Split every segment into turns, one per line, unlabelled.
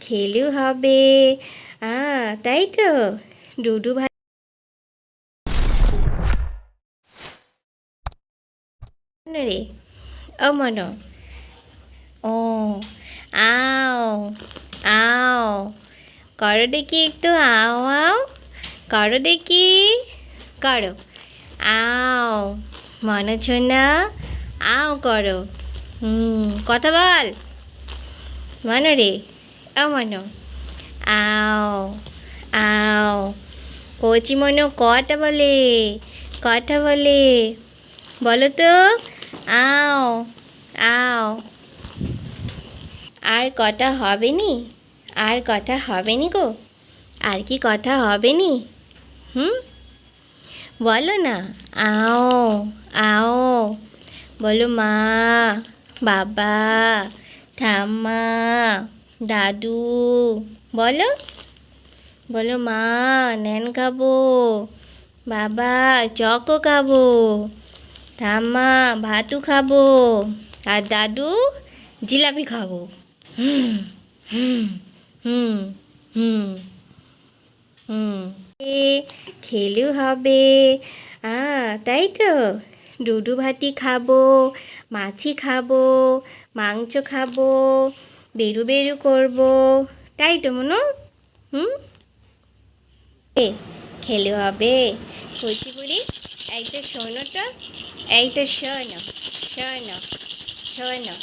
খেলেও হবে। আ, তাই তো? ডুডু ভাই রে। ও মন। ও, আও আও। করো দেখি একটু আও আও। করো দেখি। করো। আও। মনে না। আও করো। হুম, কথা বল। মনো রে ও মনো আও আও কচি মনো কথা বলে কথা বলে বলো তো আও আও আর কথা হবে নি আর কথা হবে নি গো আর কি কথা হবে নি হুম বলো না আও আও বলো মা বাবা ঠাম্মা, দাদু, বলো বলো মা ন্যান খাব, বাবা, চকো খাব, ঠাম্মা, ভাতু খাব, আর দাদু, জিলাপি খাব। হুম হুম হুম হুম হবে। আ, তাই তো। ডুডু ভাতি খাব, মাছি খাব মাংস খাব, বেরু বেরু করব। তাই তো মনো? হুম? এ, খেলে হবে। কচি বুড়ি এই তো শোনো তো, এই তো শোনো শোনো শোনো।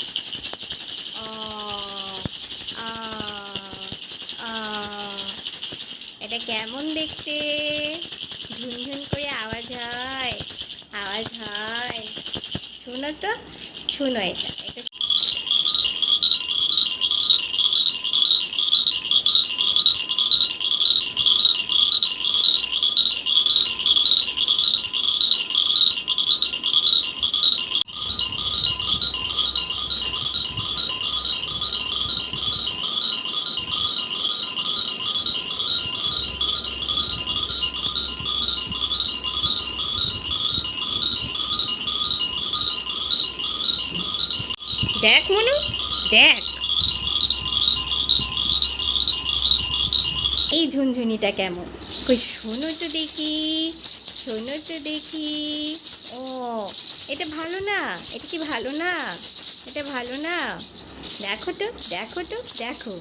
এটা কেমন দেখতে? ঝুনঝুন করে আওয়াজ হয় আওয়াজ হয়। শোনো তো, শোনো এটা। দেখ মনু, দেখ। এই ঝুনঝুনিটা কেমন? কই, শোনো তো দেখি, শোনো তো দেখি। ও, এটা ভালো না, এটা কি ভালো না? এটা ভালো না। দেখো তো দেখো তো, দেখো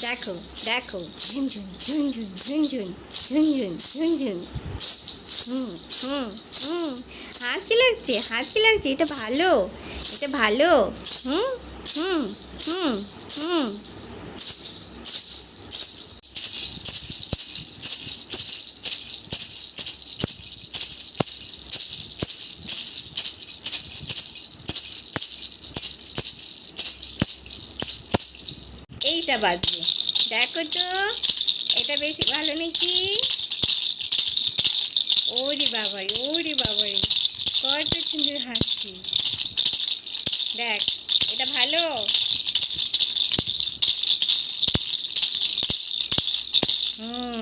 দেখো দেখো। ঝুনঝুন ঝুনঝুন ঝুনঝুন ঝুনঝুন ঝুনঝুন। হুম হুম হুম। হাসি লাগছে হাসি লাগছে, এটা ভালো এটা ভালো। হুম হুম হুম হুম এইটা বাজবে দেখো তো, এটা বেশি ভালো নাকি? ওরে বাবারে ওরে বাবারে। হুম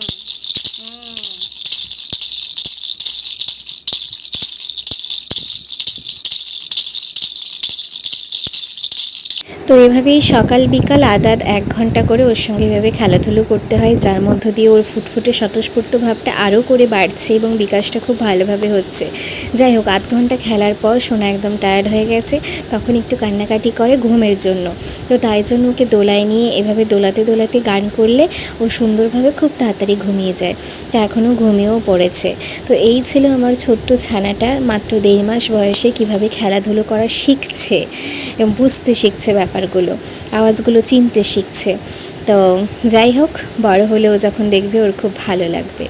তো এভাবেই সকাল বিকাল আদাত এক ঘণ্টা করে ওর সঙ্গে এভাবে খেলাধুলো করতে হয়, যার মধ্য দিয়ে ওর ফুটফুটে স্বতঃস্ফূর্ত ভাবটা আরও করে বাড়ছে এবং বিকাশটা খুব ভালোভাবে হচ্ছে। যাই হোক, আধ ঘণ্টা খেলার পর সোনা একদম টায়ার্ড হয়ে গেছে, তখন একটু কান্নাকাটি করে ঘুমের জন্য। তো তাই জন্য ওকে দোলায় নিয়ে এভাবে দোলাতে দোলাতে গান করলে ও সুন্দরভাবে খুব তাড়াতাড়ি ঘুমিয়ে যায়। তো এখনও ঘুমিয়েও পড়েছে। তো এই ছিল আমার ছোট্ট ছানাটা, মাত্র দেড় মাস বয়সে কীভাবে খেলাধুলো করা শিখছে এবং বুঝতে শিখছে ব্যাপারগুলো আওয়াজগুলো চিনতে শিখছে। তো যাই হোক, বড় হলেও যখন দেখবে ওর খুব ভালো লাগবে।